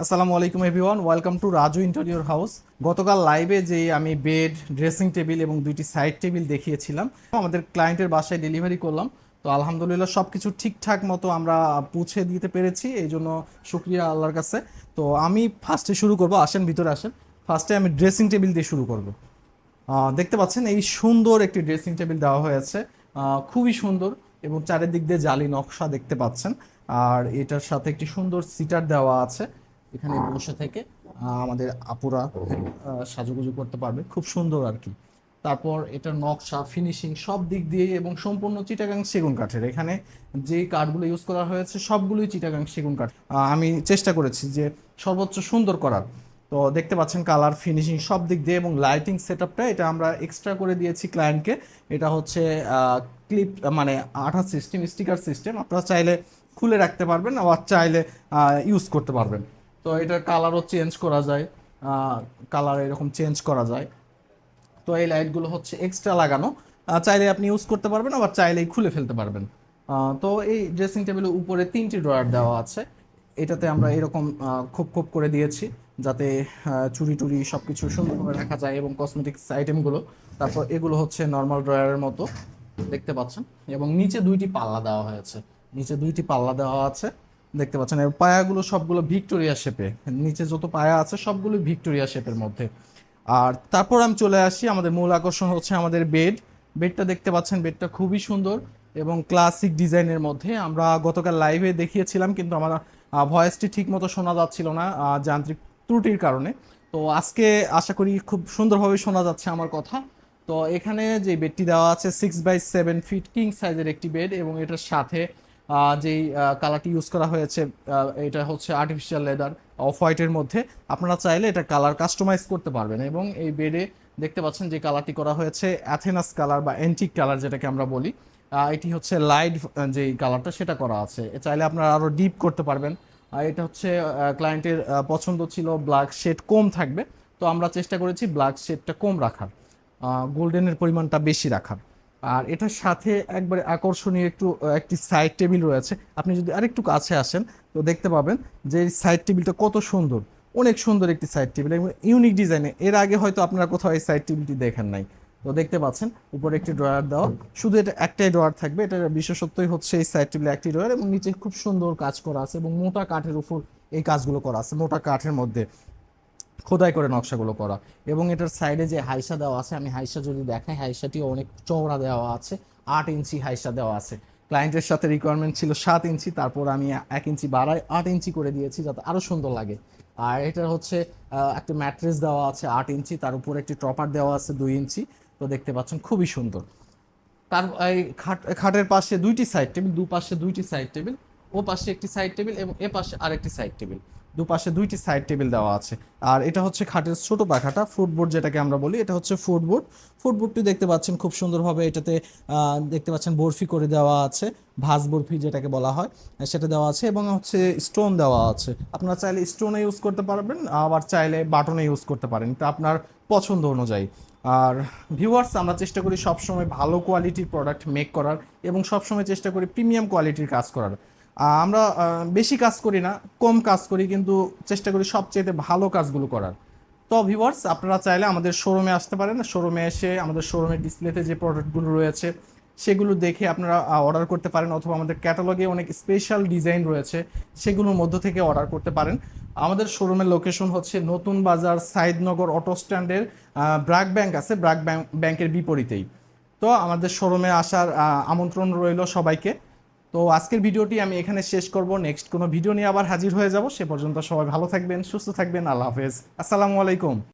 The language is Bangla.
আসসালামু আলাইকুম, everyone. Welcome to Raju interior house. গতকাল লাইভে যে আমি বেড, ড্রেসিং টেবিল এবং দুইটি সাইড টেবিল দেখিয়েছিলাম, আমাদের ক্লায়েন্টের বাসায় ডেলিভারি করলাম। তো আলহামদুলিল্লাহ সব কিছু ঠিকঠাক মতো আমরা পৌঁছে দিতে পেরেছি, এই জন্য শুক্রিয়া আল্লাহর কাছে। তো আমি ফার্স্টে শুরু করব, আসেন ভিতরে আসেন। ফার্স্টে আমি ড্রেসিং টেবিল দিয়ে শুরু করব। দেখতে পাচ্ছেন এই সুন্দর একটি ড্রেসিং টেবিল দেওয়া হয়েছে। খুবই সুন্দর এবং চারিদিক দিয়ে জালি নকশা দেখতে পাচ্ছেন। আর এটার সাথে একটি সুন্দর সিটার দেওয়া আছে। এখানে বসে থেকে আমাদের আপুরা সাজুগুজু করতে পারবে। খুব সুন্দর আর কি। তারপর এটার নকশা ফিনিশিং সব দিক দিয়ে এবং সম্পূর্ণ চিটাগাং সেগুন কাঠের। এখানে যে কাঠগুলো ইউজ করা হয়েছে, সবগুলোই চিটাগাং সেগুন কাঠ। আমি চেষ্টা করেছি যে সর্বোচ্চ সুন্দর করার। তো দেখতে পাচ্ছেন কালার ফিনিশিং সব দিক দিয়ে এবং লাইটিং সেটআপটা এটা আমরা এক্সট্রা করে দিয়েছি ক্লায়েন্টকে এটা হচ্ছে ক্লিপ মানে আঠা সিস্টেম স্টিকার সিস্টেম আপনারা চাইলে খুলে রাখতে পারবেন, আবার চাইলে ইউজ করতে পারবেন। তো এটার কালারও চেঞ্জ করা যায় কালার এরকম চেঞ্জ করা যায়। তো এই লাইটগুলো হচ্ছে এক্সট্রা লাগানো। চাইলে আপনি ইউজ করতে পারবেন, আবার চাইলেই খুলে ফেলতে পারবেন। তো এই ড্রেসিং টেবিলের উপরে তিনটি ড্রয়ার দেওয়া আছে। এটাতে আমরা এরকম খোপ খোপ করে দিয়েছি, যাতে চুরি টুরি সব কিছু সুন্দরভাবে রাখা যায় এবং কসমেটিক্স আইটেমগুলো তারপর এগুলো হচ্ছে নর্মাল ড্রয়ারের মতো, দেখতে পাচ্ছেন। এবং নিচে দুইটি পাল্লা দেওয়া হয়েছে। নিচে দুইটি পাল্লা দেওয়া আছে। দেখতে পাচ্ছেন এর পায়াগুলো সবগুলো ভিক্টোরিয়া শেপে নিচে যত পায়া আছে, সবগুলো ভিক্টোরিয়া শেপের মধ্যে। আর তারপর আমি চলে আসি, আমাদের মূল আকর্ষণ হচ্ছে আমাদের বেড বেডটা দেখতে পাচ্ছেন বেডটা খুবই সুন্দর এবং ক্লাসিক ডিজাইনের মধ্যে। আমরা গতকাল লাইভে দেখিয়েছিলাম, কিন্তু আমার ভয়েসটি ঠিক মতো শোনা যাচ্ছিল না যান্ত্রিক ত্রুটির কারণে। তো আজকে আশা করি খুব সুন্দরভাবে শোনা যাচ্ছে আমার কথা। তো এখানে যে বেডটি দেওয়া আছে six by seven feet king সাইজের একটি বেড এবং এটার সাথে যেই কালারটি ইউজ করা হয়েছে এটা হচ্ছে আর্টিফিশিয়াল লেদার অফ হোয়াইটের মধ্যে। আপনারা চাইলে এটা কালার কাস্টমাইজ করতে পারবেন এবং এই বেডে দেখতে পাচ্ছেন যে কালারটি করা হয়েছে অ্যাথেনাস কালার বা অ্যান্টিক কালার যেটাকে আমরা বলি। এটি হচ্ছে লাইট যে কালারটা সেটা করা আছে। চাইলে আপনারা আরও ডিপ করতে পারবেন। আর এটা হচ্ছে ক্লায়েন্টের পছন্দ ছিল ব্ল্যাক শেড কম থাকবে। তো আমরা চেষ্টা করেছি ব্ল্যাক শেডটা কম রাখার। গোল্ডেনের পরিমাণটা বেশি রাখার। আর এটার সাথে একবারে আকর্ষণীয় একটু একটি সাইড টেবিল রয়েছে। আপনি যদি আরেকটু কাছে আসেন, তো দেখতে পাবেন যে এই সাইড টেবিলটা কত সুন্দর। অনেক সুন্দর একটি সাইড টেবিল এবং ইউনিক ডিজাইনে এর আগে হয়তো আপনারা কোথাও এই সাইড টেবিলটি দেখেন নাই। তো দেখতে পাচ্ছেন, উপরে একটি ড্রয়ার দেওয়া। শুধু এটা একটাই ড্রয়ার থাকবে। এটার বিশেষত্বই হচ্ছে এই সাইড টেবিলে একটি ড্রয়ার এবং নিচে খুব সুন্দর কাজ করা আছে এবং মোটা কাঠের উপর এই কাজগুলো করা আছে, মোটা কাঠের মধ্যে। খোদাই করে নকশাগুলো করা। এবং এটার সাইডে যে হাইসা দেওয়া আছে, আমি হাইসা যদি দেখাই, হাইসাটিও অনেক চওড়া দেওয়া আছে, আট ইঞ্চি হাইসা দেওয়া আছে। ক্লায়েন্টের সাথে রিকোয়ারমেন্ট ছিল সাত ইঞ্চি, তারপর আমি এক ইঞ্চি বাড়াই, আট ইঞ্চি করে দিয়েছি যাতে আরও সুন্দর লাগে। আর এটা হচ্ছে একটা ম্যাট্রেস দেওয়া আছে আট ইঞ্চি, তার উপর একটি টপার দেওয়া আছে দুই ইঞ্চি। তো দেখতে পাচ্ছেন খুবই সুন্দর। তার, এই খাট, খাটের পাশে দুইটি সাইড টেবিল দুপাশে দুইটি সাইড টেবিল ও পাশে একটি সাইড টেবিল এবং এ পাশে আরেকটি সাইড টেবিল দুপাশে দুইটি সাইড টেবিল দেওয়া আছে। আর এটা হচ্ছে খাটের ছোট পাখাটা ফুটবোর্ড যেটাকে আমরা বলি, এটা হচ্ছে ফুটবোর্ড ফুটবোর্ডটি দেখতে পাচ্ছেন খুব সুন্দরভাবে এটাতে দেখতে পাচ্ছেন বরফি করে দেওয়া আছে, ভাজ বরফি যেটাকে বলা হয়, সেটা দেওয়া আছে এবং হচ্ছে স্টোন দেওয়া আছে। আপনারা চাইলে স্টোনে ইউজ করতে পারবেন, আবার চাইলে বাটনে ইউজ করতে পারেন, এটা আপনার পছন্দ অনুযায়ী। আর ভিউয়ার্স আমরা চেষ্টা করি সবসময় ভালো কোয়ালিটির প্রোডাক্ট মেক করার এবং সবসময় চেষ্টা করি প্রিমিয়াম কোয়ালিটির কাজ করার। আমরা বেশি কাজ করি না, কম কাজ করি, কিন্তু চেষ্টা করি সবচেয়ে ভালো কাজগুলো করার। তো ভিউয়ার্স আপনারা চাইলে আমাদের শোরুমে আসতে পারেন। শোরুমে এসে আমাদের শোরুমের ডিসপ্লেতে যে প্রোডাক্টগুলো রয়েছে, সেগুলো দেখে আপনারা অর্ডার করতে পারেন, অথবা আমাদের ক্যাটালগে অনেক স্পেশাল ডিজাইন রয়েছে, সেগুলোর মধ্য থেকে অর্ডার করতে পারেন। আমাদের শোরুমের লোকেশন হচ্ছে নতুন বাজার সাইদনগর অটো স্ট্যান্ডের ব্র্যাক ব্যাংক আছে ব্যাংক ব্যাংকের বিপরীতেই। তো আমাদের শোরুমে আসার আমন্ত্রণ রইল সবাইকে। তো আজকের ভিডিওটি আমি এখানে শেষ করব। নেক্সট কোনো ভিডিও নিয়ে আবার হাজির হয়ে যাব। সে পর্যন্ত সবাই ভালো থাকবেন, সুস্থ থাকবেন। আল্লাহ হাফেজ। আসসালামু আলাইকুম।